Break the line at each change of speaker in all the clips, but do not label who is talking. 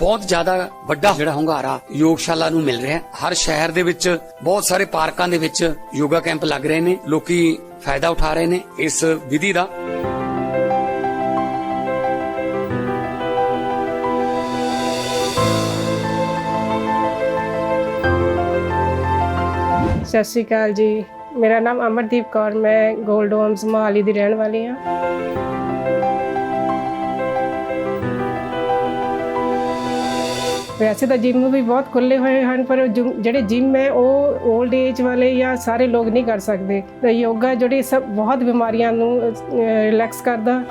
ਬਹੁਤ ਜ਼ਿਆਦਾ ਵੱਡਾ ਜਿਹੜਾ ਹੁੰਗਾਰਾ ਯੋਗਸ਼ਾਲਾ ਨੂੰ ਮਿਲ ਰਿਹਾ ਹਰ ਸ਼ਹਿਰ ਦੇ ਵਿੱਚ ਬਹੁਤ ਸਾਰੇ ਪਾਰਕਾਂ ਦੇ ਵਿੱਚ ਯੋਗਾ ਕੈਂਪ ਲੱਗ ਰਹੇ ਨੇ। ਲੋਕੀ ਫਾਇਦਾ ਉਠਾ ਰਹੇ ਨੇ ਇਸ ਵਿਧੀ ਦਾ।
ਸਤਿ ਸ਼੍ਰੀ ਅਕਾਲ ਜੀ। ਮੇਰਾ ਨਾਮ ਅਮਰਦੀਪ ਕੌਰ, ਮੈਂ ਗੋਲਡ ਹੋਮਸ ਮੋਹਾਲੀ ਦੀ ਰਹਿਣ ਵਾਲੀ ਹਾਂ। ਵੈਸੇ ਤਾਂ ਜਿਮ ਵੀ ਬਹੁਤ ਖੁੱਲੇ ਹੋਏ ਹਨ, ਪਰ ਜੋ- ਜਿਹੜੇ ਜਿਮ ਹੈ, ਉਹ 올ਡ ਏਜ ਵਾਲੇ ਜਾਂ ਸਾਰੇ ਲੋਕ ਨਹੀਂ ਕਰ ਸਕਦੇ। ਤਾਂ ਯੋਗਾ ਜਿਹੜੀ ਸਭ ਬਹੁਤ ਬਿਮਾਰੀਆਂ ਨੂੰ ਰਿਲੈਕਸ ਕਰਦਾ।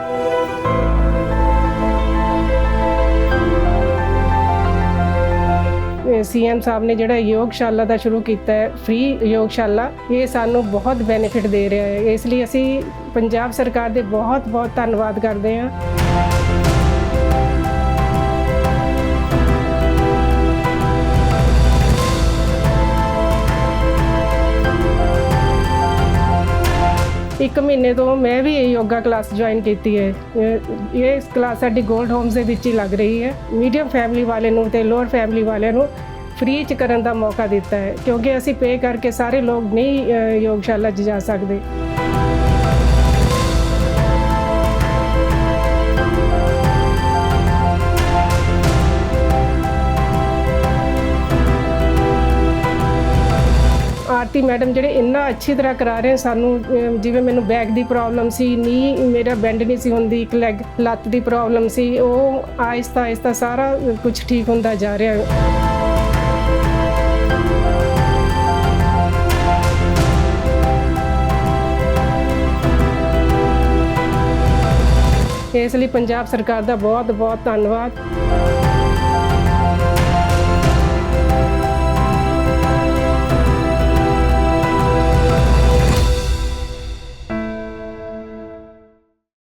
ਸੀਐਮ ਸਾਹਿਬ ਨੇ ਜਿਹੜਾ ਯੋਗਸ਼ਾਲਾ ਦਾ ਸ਼ੁਰੂ ਕੀਤਾ ਹੈ ਫ੍ਰੀ ਯੋਗਸ਼ਾਲਾ, ਇਹ ਸਾਨੂੰ ਬਹੁਤ ਬੈਨੀਫਿਟ ਦੇ ਰਿਹਾ ਹੈ। ਇਸ ਲਈ ਅਸੀਂ ਪੰਜਾਬ ਸਰਕਾਰ ਦੇ ਬਹੁਤ ਬਹੁਤ ਧੰਨਵਾਦ ਕਰਦੇ ਹਾਂ। ਇੱਕ ਮਹੀਨੇ ਤੋਂ ਮੈਂ ਵੀ ਯੋਗਾ ਕਲਾਸ ਜੁਆਇਨ ਕੀਤੀ ਹੈ। ਇਹ ਕਲਾਸ ਸਾਡੀ 골ਡ ਹੋਮਸ ਦੇ ਵਿੱਚ ਹੀ ਲੱਗ ਰਹੀ ਹੈ। ਮੀਡੀਅਮ ਫੈਮਿਲੀ ਵਾਲੇ ਨੂੰ ਤੇ ਲੋਅਰ ਫੈਮਿਲੀ ਵਾਲਿਆਂ ਨੂੰ ਫ੍ਰੀ ਚ ਕਰਨ ਦਾ ਮੌਕਾ ਦਿੱਤਾ ਹੈ, ਕਿਉਂਕਿ ਅਸੀਂ ਪੇ ਕਰਕੇ ਸਾਰੇ ਲੋਕ ਨਹੀਂ ਯੋਗਸ਼ਾਲਾ 'ਚ ਜਾ ਸਕਦੇ। ਆਰਤੀ ਮੈਡਮ ਜਿਹੜੇ ਇੰਨਾ ਅੱਛੀ ਤਰ੍ਹਾਂ ਕਰਾ ਰਹੇ ਸਾਨੂੰ ਜਿਵੇਂ ਮੈਨੂੰ ਬੈਕ ਦੀ ਪ੍ਰੋਬਲਮ ਸੀ ਨੀ ਮੇਰਾ ਬੈਂਡ ਨਹੀਂ ਸੀ ਹੁੰਦੀ, ਇੱਕ ਲੈਗ, ਲੱਤ ਦੀ ਪ੍ਰੋਬਲਮ ਸੀ, ਉਹ ਆਹਿਸਤਾ ਆਹਿਸਤਾ ਸਾਰਾ ਕੁਝ ਠੀਕ ਹੁੰਦਾ ਜਾ ਰਿਹਾ ਇਸ ਲਈ ਪੰਜਾਬ ਸਰਕਾਰ ਦਾ ਬਹੁਤ ਬਹੁਤ ਧੰਨਵਾਦ।